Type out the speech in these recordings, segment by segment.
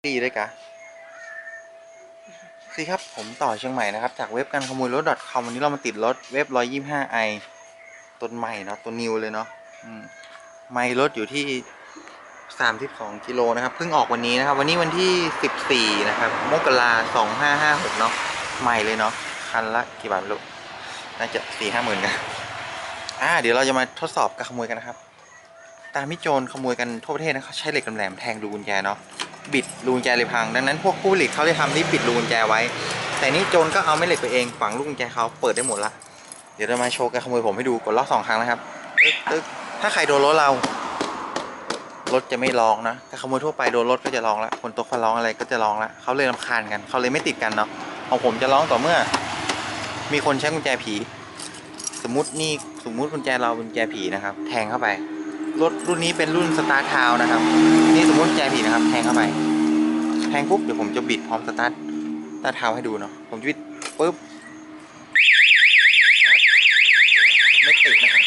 ดีด้วยกะสิครับ ผมต่อเชียงใหม่นะครับ จากเว็บการขโมยรถ .com วันนี้เรามาติดรถเว็บ 125i ต้นใหม่เนาะตัวนิวเลยเนาะไม่รถอยู่ที่ 32 กิโลนะครับ เพิ่งออกวันนี้นะครับ วันนี้วันที่ 14 นะครับ มกรา2556 เนาะใหม่เลยเนาะ คันละกี่บาทไม่รู้น่าจะสี่ห้าหมื่นกัน อ่า เดี๋ยวเราจะมาทดสอบการขโมยกันนะครับ ตามที่โจรขโมยกันทั่วประเทศนะเขาใช้เหล็กแหลมแทงรูกุญแจเนาะ บิดรูกุญแจเลยพัง ดังนั้นพวกผู้ผลิตเขาเลยทำที่ปิดรูกุญแจไว้ แต่นี่โจรก็เอาแม่เหล็กไปเองฝังลูกกุญแจเขาเปิดได้หมดละเดี๋ยวเรามาโชว์การขโมยผมให้ดูกดล็อกสองครั้งนะครับตึ๊กตึ๊กถ้าใครโดนรถเรารถจะไม่ร้องนะแต่ขโมยทั่วไปโดนรถก็จะร้องละคนตกฟ้าร้องอะไรก็จะร้องละเขาเลยรำคาญกันเขาเลยไม่ติดกันเนาะของผมจะร้องต่อเมื่อ มีคนใช้กุญแจผี สมมตินี่สมมุติกุญแจเราเป็นกุญแจผีนะครับ แทงเข้าไป รถรุ่นนี้เป็นรุ่นสตาร์ทาวนะครับ นี่สมมติแจผีนะครับแทงเข้าไปแทงปุ๊บเดี๋ยวผมจะบิดพร้อมสตาร์ทสตาร์ทเท้าให้ดูเนาะผมจะบิดปุ๊บไม่ติดนะครับ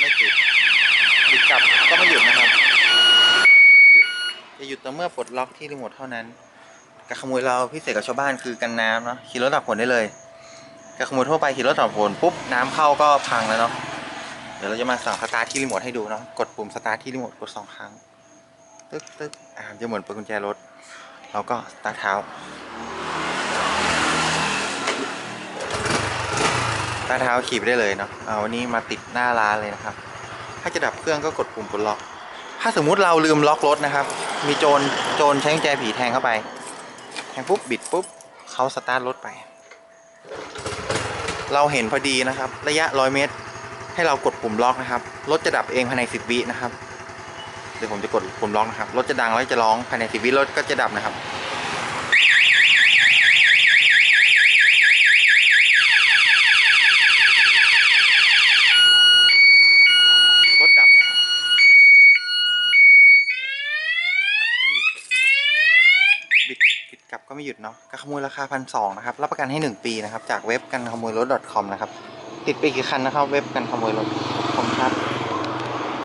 ไม่ติดบิดกลับก็ไม่หยุดนะครับหยุดจะหยุดต่อเมื่อปลดล็อกที่รีโมทเท่านั้นการขโมยเราพิเศษกับชาวบ้านคือกันน้ำเนาะขี่รถดับฝนได้เลยการขโมยทั่วไปขี่รถดับฝนปุ๊บน้ำเข้าก็พังแล้วเนาะ เดี๋ยวเราจะมาสั่งสตาร์ทที่รีโมทให้ดูเนาะ กดปุ่มสตาร์ทที่รีโมทกดสองครั้ง ตึ๊กตึ๊กอ่าจะเหมือนเปิดกุญแจรถ เราก็สตาร์ทเท้า สตาร์ทเท้าขี่ไปได้เลยเนาะเอาวันนี้มาติดหน้าร้านเลยนะครับ ถ้าจะดับเครื่องก็กดปุ่มกดล็อก ถ้าสมมุติเราลืมล็อกรถนะครับ มีโจร โจรใช้กุญแจผีแทงเข้าไป แทงปุ๊บบิดปุ๊บเขาสตาร์ทรถไป เราเห็นพอดีนะครับ ระยะร้อยเมตร ให้เรากดปุ่มล็อกนะครับ รถจะดับเองภายในสิบวินะครับ เดี๋ยวผมจะกดปุ่มล็อกนะครับ รถจะดังแล้วจะร้องภายในสิบวิรถก็จะดับนะครับรถดับบิดบิดกลับก็ไม่หยุดเนาะก็ขโมยราคาพันสองนะครับ รับประกันให้หนึ่งปีนะครับ จากเว็บกันขโมยรถ .com นะครับ ติดไปกี่คันนะครับ เว็บกันขโมยรถผมครับ